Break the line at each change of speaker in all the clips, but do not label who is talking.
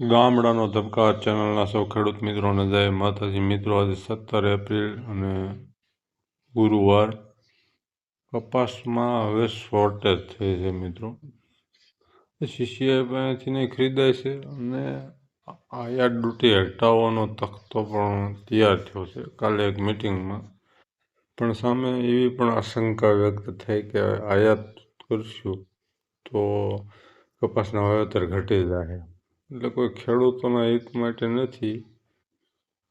ગામડાનો ધબકાર ચેનલના સૌ ખેડૂત મિત્રોને જય માતાજી. મિત્રો, આજે સત્તર એપ્રિલ અને ગુરુવાર કપાસમાં હવે શોર્ટેજ થઈ છે મિત્રો. સીસીઆઈ પાસેથી નહીં ખરીદાય છે અને આયાત ડ્યુટી હટાવવાનો તખતો પણ તૈયાર થયો છે. કાલે એક મિટિંગમાં પણ સામે એવી પણ આશંકા વ્યક્ત થઈ કે આયાત કરશું તો કપાસના વાવેતર ઘટી જાય. એટલે કોઈ ખેડૂતોના હિત માટે નથી.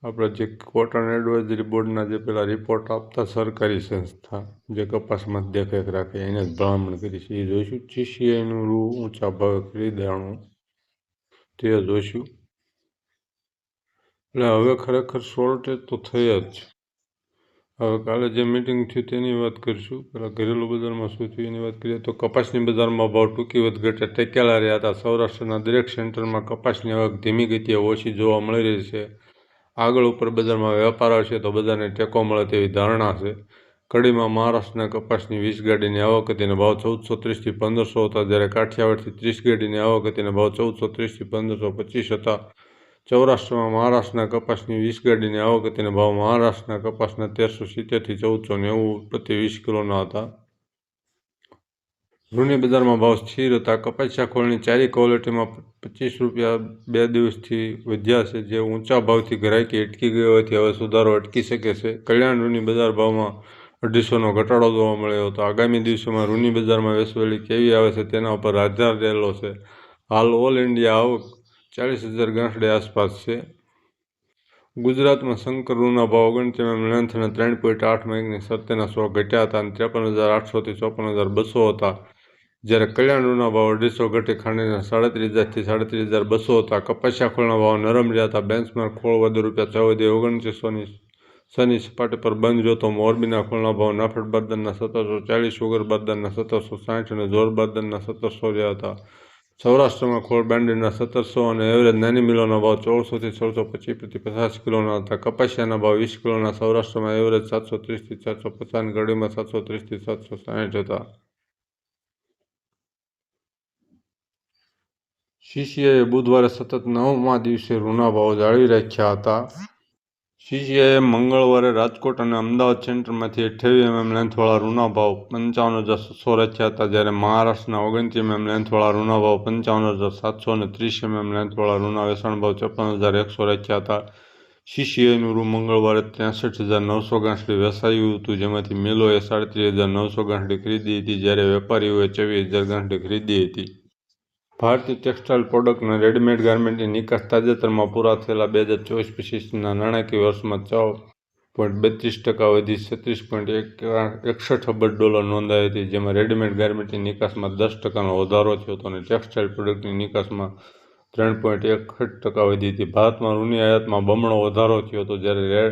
આપણે જે કોટન એડવાઇઝરી બોર્ડના જે પેલા રિપોર્ટ આપતા સરકારી સંસ્થા જે કપાસમાં દેખરેખ રાખે, એને જ ભલામણ કરી છે. એ જોઈશું. ચીસીઆઈનું રૂ ઊંચા ભાવે ખરીદાણું તે જોઈશું. એટલે હવે ખરેખર શોર્ટેજ તો થઈ જ છે. કાલે જે મિટિંગ થયું તેની વાત કરીશું. પહેલાં ઘરેલું બજારમાં શું થયું એની વાત કરીએ તો કપાસની બજારમાં ભાવ ટૂંકી વધઘટે ટેકેલા રહ્યા હતા. સૌરાષ્ટ્રના દરેક સેન્ટરમાં કપાસની આવક ધીમી ગતિએ ઓછી જોવા મળી રહી છે. આગળ ઉપર બજારમાં વેપાર આવશે તો બજારને ટેકો મળે તેવી ધારણા છે. કડીમાં મહારાષ્ટ્રના કપાસની વીસ ગાડીની આવક હતી અને ભાવ ચૌદસો ત્રીસથી પંદરસો હતા. જ્યારે કાઠિયાવાડથી ત્રીસ ગાડીની આવક હતી અને ભાવ ચૌદસો ત્રીસથી પંદરસો પચીસ હતા. સૌરાષ્ટ્રમાં મહારાષ્ટ્રના કપાસની વીસ ગાડીની આવક હતી ભાવ મહારાષ્ટ્રના કપાસના તેરસો સિત્તેરથી ચૌદસો નેવું પ્રતિ વીસ કિલોના હતા. રૂની બજારમાં ભાવ સ્થિર હતા. કપાસિયા ખોળની ચારી ક્વોલિટીમાં પચીસ રૂપિયા બે દિવસથી વધ્યા છે. જે ઊંચા ભાવથી ગ્રાહકી અટકી ગઈ હોવાથી હવે સુધારો અટકી શકે છે. કલ્યાણ રૂની બજાર ભાવમાં અઢીસોનો ઘટાડો જોવા મળ્યો હતો. આગામી દિવસોમાં રૂની બજારમાં વેસવેલી કેવી આવે છે તેના ઉપર આધાર રહેલો છે. હાલ ઓલ ઇન્ડિયા આવક ચાલીસ હજાર ગાંઠડે આસપાસ છે. ગુજરાતમાં શંકર રૂના ભાવ ઓગણત્રીસ એમ ત્રણ પોઈન્ટ આઠ મેગની સત્યના સો ઘટ્યા હતા અને ત્રેપન હજાર આઠસોથી ચોપન હજાર બસો હતા. જ્યારે કલ્યાણ રૂના ભાવ અઢીસો ઘટી ખાંડીના સાડત્રીસ હજારથી સાડત્રીસ હજાર બસો હતા. કપાસિયા ખોળના ભાવ નરમ રહ્યા હતા. બેન્ચમાર્ક ખોળ વધુ રૂપિયા ચૌદે ઓગણત્રીસોની સની સપાટી પર બંધ જોતો મોરબીના ખોળના ભાવ નાફેડ બારદાનના સત્તરસો ચાલીસ, સુગર બારદાનના સત્તરસો સાઠ અને જોર બારદાનના સત્તરસો રહ્યા હતા. સૌરાષ્ટ્રમાં ખોળ બાંડીના સત્તરસો અને એવરેજ નાની મિલોના ભાવ ચૌદસોથી સોળસો પચીસ પ્રતિ પચાસ કિલોના હતા. કપાસિયાના ભાવ વીસ કિલોના સૌરાષ્ટ્રમાં એવરેજ સાતસો ત્રીસથી ચારસો પચાસ ગળીમાં સાતસો ત્રીસથી સાતસો સાઠ હતા. સીસીઆઈએ બુધવારે સતત નવમા દિવસે ઋણા ભાવ જાળવી રાખ્યા હતા. સીસીઆઈએ મંગળવારે રાજકોટ અને અમદાવાદ સેન્ટરમાંથી અઠ્યાવીસ એમએમ લેન્થવાળા રૂનાભાવ પંચાવન હજાર સો રચ્યા હતા, જ્યારે મહારાષ્ટ્રના ઓગણત્રીસ એમએમ લેન્થવાળા રૂના પંચાવન હજાર સાતસો અને ત્રીસ એમએમ લેન્થવાળા રૂના વેચાણ ભાવ ચોપન હજાર એકસો રચ્યા હતા. સીસીઆઈનું રૂ મંગળવારે ત્રેસઠ હજાર નવસો ગાંઠડી વેચાયું હતું, જેમાંથી મિલોએ સાડત્રીસ હજાર નવસો ગાંઠડી ખરીદી હતી, જ્યારે વેપારીઓએ ચોવીસ હજાર ગાંઠડી ખરીદી હતી. ભારતીય ટેક્સટાઇલ પ્રોડક્ટ અને રેડીમેડ ગાર્મેન્ટની નિકાસ તાજેતરમાં પૂરા થયેલા બે હજાર ચોવીસ પચીસના નાણાકીય વર્ષમાં ચાર પોઈન્ટ બત્રીસ ટકા વધી છત્રીસ પોઈન્ટ એક એકસઠ અબજ ડોલર નોંધાઈ હતી, જેમાં રેડીમેડ ગાર્મેન્ટની નિકાસમાં દસ ટકાનો વધારો થયો હતો અને ટેક્સટાઇલ પ્રોડક્ટની નિકાસમાં ત્રણ પોઈન્ટ એકસઠ ટકા વધી હતી. ભારતમાં ઋણની આયાતમાં બમણો વધારો થયો હતો, જ્યારે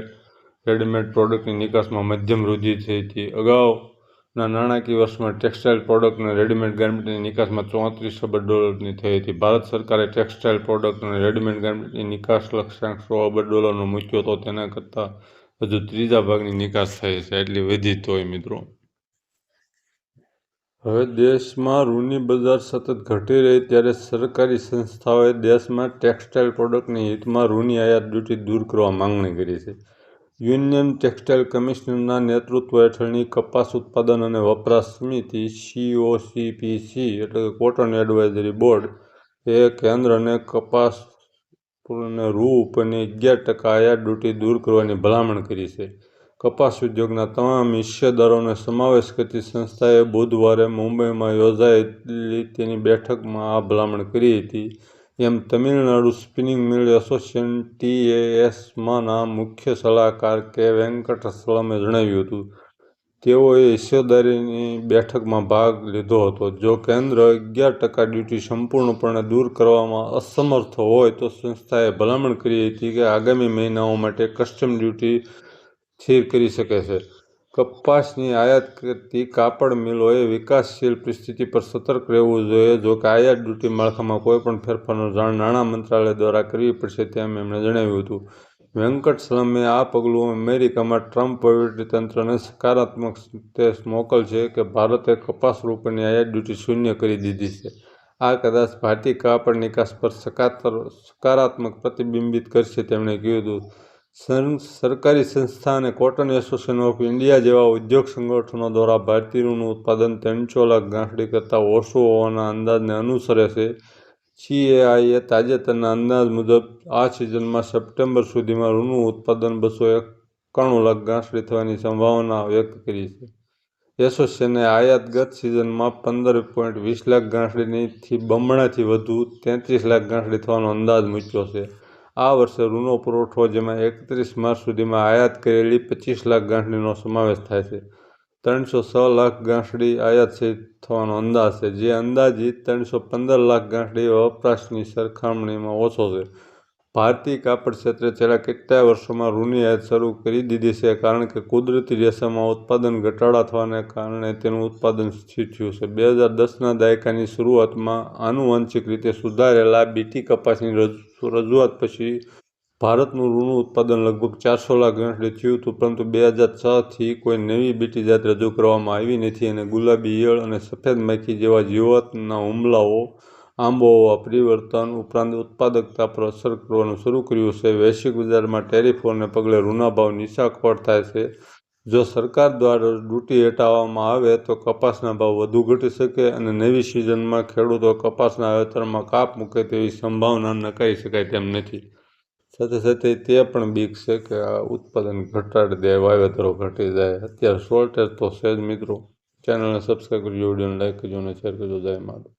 રેડીમેડ પ્રોડક્ટની નિકાસમાં મધ્યમ વૃદ્ધિ થઈ હતી. અગાઉ ના, નાણાકીય વર્ષમાં ટેક્સટાઇલ પ્રોડક્ટ અને રેડીમેડ ગાર્મેન્ટની નિકાસમાં ચોત્રીસ અબજ ડોલરની થઈ હતી. ભારત સરકારે ટેક્સટાઇલ પ્રોડક્ટ અને રેડીમેડ ગાર્મેન્ટની નિકાસ લક્ષ્યાંક સો અબજ ડોલરનો મૂક્યો હતો તેના કરતાં હજુ ત્રીજા ભાગની નિકાસ થઈ છે. એટલી વધી તોય મિત્રો. હવે દેશમાં રૂની બજાર સતત ઘટી રહી ત્યારે સરકારી સંસ્થાઓએ દેશમાં ટેક્સટાઇલ પ્રોડક્ટની હિતમાં રૂની આયાત ડ્યુટી દૂર કરવા માંગણી કરી છે. યુનિયન ટેક્સટાઇલ કમિશનરના નેતૃત્વ હેઠળની કપાસ ઉત્પાદન અને વપરાશ સમિતિ સીઓસીપીસી એટલે કે કોટન એડવાઇઝરી બોર્ડ એ કેન્દ્રને કપાસ અને રૂ ઉપરની અગિયાર ટકા આયાત ડ્યુટી દૂર કરવાની ભલામણ કરી છે. કપાસ ઉદ્યોગના તમામ હિસ્સેદારોને સમાવેશ કરતી સંસ્થાએ બુધવારે મુંબઈમાં યોજાયેલી તેની બેઠકમાં આ ભલામણ કરી હતી. એમ તમિલનાડુ સ્પિનિંગ મિલ એસોસિએશન ટીએએસમાંના મુખ્ય સલાહકાર કે વેંકટસલમે જણાવ્યું હતું. તેઓએ હિસ્સેદારીની બેઠકમાં ભાગ લીધો હતો. જો કેન્દ્ર અગિયાર ટકા ડ્યુટી સંપૂર્ણપણે દૂર કરવામાં અસમર્થ હોય તો સંસ્થાએ ભલામણ કરી હતી કે આગામી મહિનાઓ માટે કસ્ટમ ડ્યુટી સ્થિર કરી શકે છે. કપાસની આયાત કરતી કાપડ મિલોએ વિકાસશીલ પરિસ્થિતિ પર સતર્ક રહેવું જોઈએ. જો કે આયાત ડ્યુટી માળખામાં કોઈપણ ફેરફારનો જાણ નાણાં મંત્રાલય દ્વારા કરવી પડશે તેમ એમણે જણાવ્યું હતું. વેંકટસ્વામીએ આ પગલું અમેરિકામાં ટ્રમ્પ વહીવટીતંત્રને સકારાત્મક સંદેશ મોકલશે કે ભારતે કપાસ રૂપની આયાત ડ્યુટી શૂન્ય કરી દીધી છે. આ કદાચ ભારતીય કાપડ નિકાસ પર સકાર સકારાત્મક પ્રતિબિંબિત કરશે, તેમણે કહ્યું હતું. સરકારી સંસ્થા અને કોટન એસોસિએશન ઓફ ઇન્ડિયા જેવા ઉદ્યોગ સંગઠનો દ્વારા ભારતીય રૂનું ઉત્પાદન ત્રણસો લાખ ગાંઠડી કરતાં ઓછું હોવાના અંદાજને અનુસરે છે. સીએઆઈએ તાજેતરના અંદાજ મુજબ, આ સિઝનમાં સપ્ટેમ્બર સુધીમાં રૂનું ઉત્પાદન બસો એકાણું લાખ ગાંઠડી થવાની સંભાવના વ્યક્ત કરી છે. એસોસિએશને આયાત ગત સિઝનમાં પંદર પોઈન્ટ વીસ લાખ ગાંસડીથી બમણાથી વધુ તેત્રીસ લાખ ગાંઠડી થવાનો અંદાજ મૂક્યો છે. આ વર્ષે રૂનો પુરવઠો, જેમાં એકત્રીસ માર્ચ સુધીમાં આયાત કરેલી પચીસ લાખ ગાંઠડીનો સમાવેશ થાય છે. ત્રણસો છ લાખ ગાંઠડી આયાત થવાનો અંદાજ છે, જે અંદાજિત ત્રણસો પંદર લાખ ગાંઠડી વપરાશની સરખામણીમાં ઓછો છે. ભારતીય કાપડ ક્ષેત્રે છેલ્લા કેટલાય વર્ષોમાં રૂની આયાત શરૂ કરી દીધી છે, કારણ કે કુદરતી રેસામાં ઉત્પાદન ઘટાડા થવાને કારણે તેનું ઉત્પાદન સ્થિર થયું છે. બે હજાર દસના દાયકાની શરૂઆતમાં આનુવંશિક રીતે સુધારેલા બીટી કપાસની રજૂઆત પછી ભારતનું ઋણનું ઉત્પાદન લગભગ ચારસો લાખ ગાંસડી થયું હતું, પરંતુ બે હજાર છથી કોઈ નવી બીટી જાત રજૂ કરવામાં આવી નથી અને ગુલાબી, ઈયળ અને સફેદ માખી જેવા જીવાતના હુમલાઓ આબોહવા, પરિવર્તન ઉપરાંત ઉત્પાદકતા પર અસર કરવાનું શરૂ કર્યું છે. વૈશ્વિક બજારમાં ટેરિફોને પગલે ઋણા ભાવ નીચાકોટ થાય છે. જો સરકાર દ્વારા ડ્યુટી હટાવવામાં આવે તો કપાસના ભાવ વધુ ઘટી શકે અને નવી સિઝનમાં ખેડૂતો કપાસના વાવેતરમાં કાપ મૂકે તેવી સંભાવના નકારી શકાય તેમ નથી. સાથે સાથે તે પણ બીક છે કે આ ઉત્પાદન ઘટાડી દે વાવેતરો ઘટી જાય. અત્યારે શોર્ટેજ તો છે જ મિત્રો. ચેનલને સબસ્ક્રાઈબ કરજો, વિડીયોને લાઈક કરજો અને શેર કરજો. જય માતા